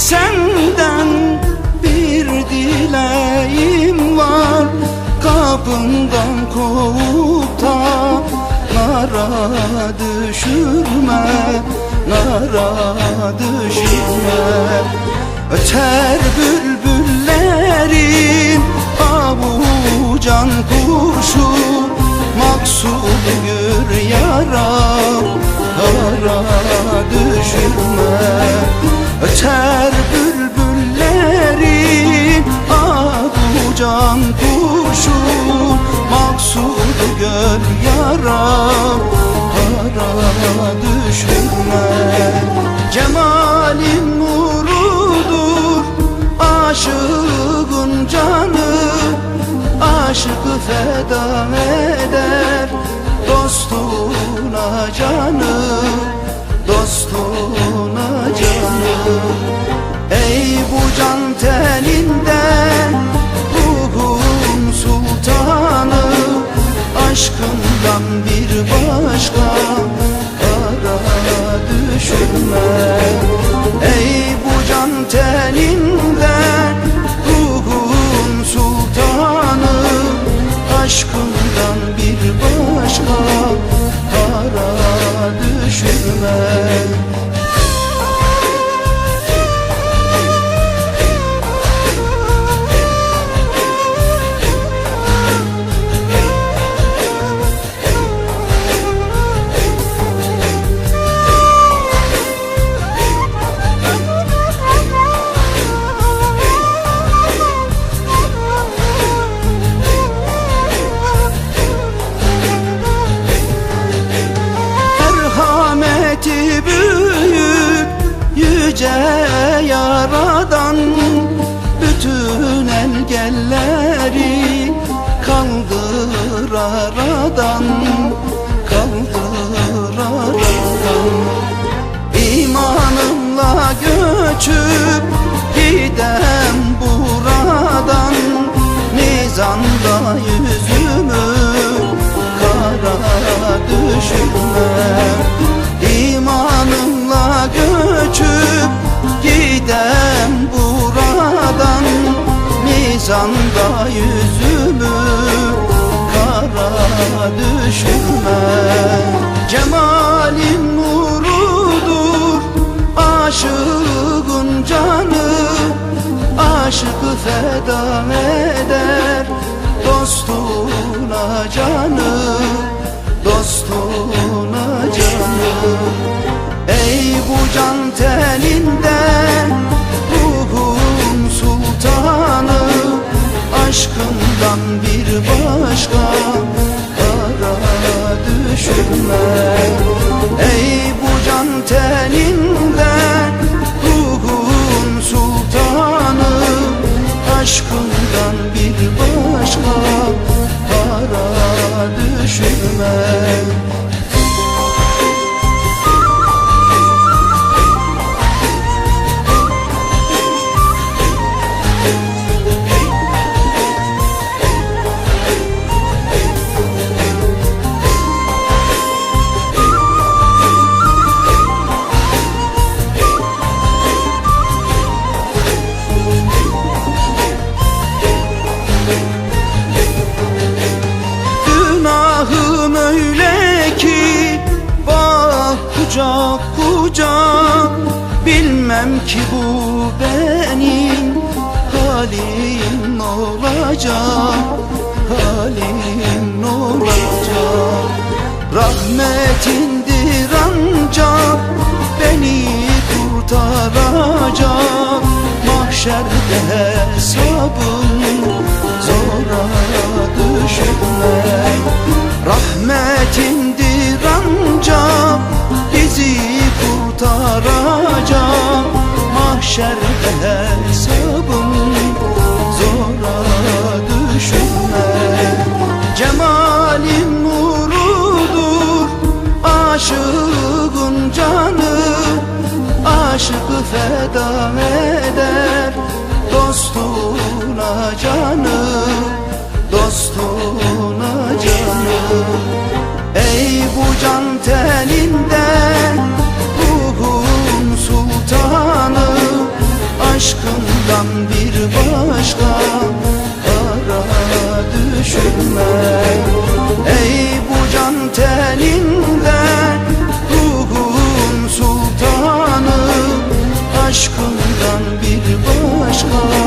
senden bir dileğim var. Kapından kovup da nara düşürme Nara düşürme. Öter bülbüllerin avucan kuşu Maksudu gör yaram Kara düşürme. Öter yaram Kara düşürme Cemalin nurudur Aşığın canı Aşıkı feda eder. Dostuna canı Aşkından bir başka Kara düşürme Ey bu can teninden büyük yüce yaradan Bütün engelleri kaldır aradan Kaldır aradan. İmanımla göçüp Mizanda yüzümü kara düşürme Cemalin nurudur aşığın canı. Aşıkı feda eder dostuna canı Dostuna canı. Ey bu can teninden Aşkından bir başka kara düşürme Ey bu can teninden ruhun sultanı Aşkından bir başka kara düşürme kucak kucak Bilmem ki bu benim Halim olacak Halim olacak. Rahmetindir ancak Beni kurtaracak. Mahşerde hesabım Zora düşürme Mahşerde hesabım Zora düşürme Cemalin nurudur Aşığın canı Aşıkı feda eder. Dostuna canı Dostuna canı. Ey bu can teninden aşkından